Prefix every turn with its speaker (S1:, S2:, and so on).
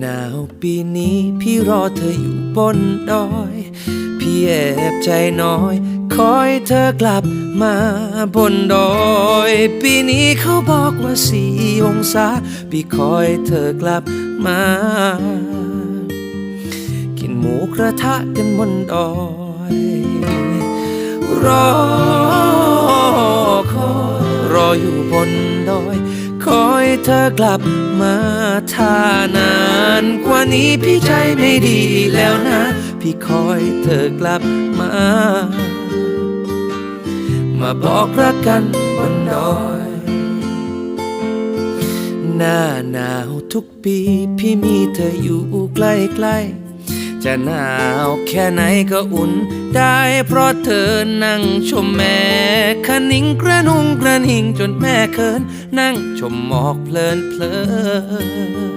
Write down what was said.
S1: หนาวปีนี้พี่รอเธออยู่บนดอย พี่แอบใจน้อย คอยเธอกลับมาบนดอย ปีนี้เขาบอกว่าสี่องศา พี่คอยเธอกลับมา กินหมูกระทะกันบนดอย รอคอยรออยู่บนดอย คอยเธอกลับมาถ้านา นกว่านี้พี่ใจไม่ดีแล้วนะ พี่คอยเธอกลับมา มาบอกรักกันบนดอย หน้าหนาวทุกปีพี่มีเธออยู่ใกล้ๆ จะหนาวแค่ไหนก็อุ่นได้เพราะเธอนั่งชมแม่คะนิงกระนุงกระนิงจนแม่เคิน นั่งชมหมอกเพลินเพลิน